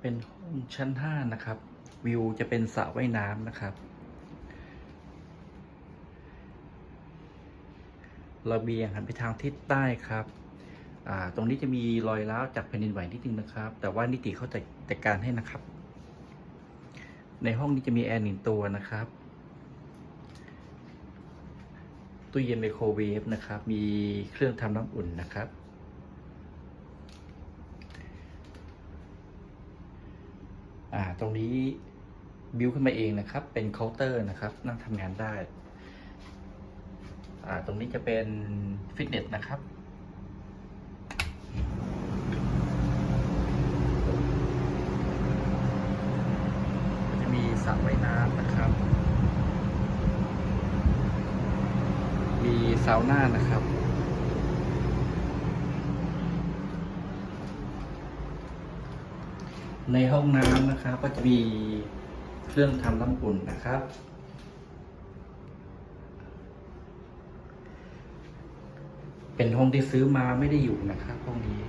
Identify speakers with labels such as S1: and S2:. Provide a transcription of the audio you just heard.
S1: เป็นห้องชั้นห้านะครับ วิวจะเป็นสระว่ายน้ำนะครับ ระเบียงหันไปทางทิศใต้ครับ ตรงนี้จะมีรอยร้าวจากแผ่นดินไหวนิดนึงนะครับ แต่ว่านิติเขาจัดจัดการให้นะครับ ในห้องนี้จะมีแอร์หนึ่งตัวนะครับตู้เย็นไมโครเวฟนะครับ มีเครื่องทำน้ำอุ่นนะครับ อ่าตรงนี้บิวขึ้นมาเองนะครับ เป็นเคาน์เตอร์นะครับ นั่งทำงานได้อ่าตรงนี้จะเป็นฟิตเนสนะครับจะมีสระว่ายน้ำนะครับ มีซาวน่านะครับ ในห้องน้ำนะครับ ก็จะมีเครื่องทำน้ำอุ่นนะครับ เป็นห้องที่ซื้อมาไม่ได้อยู่นะครับห้องนี้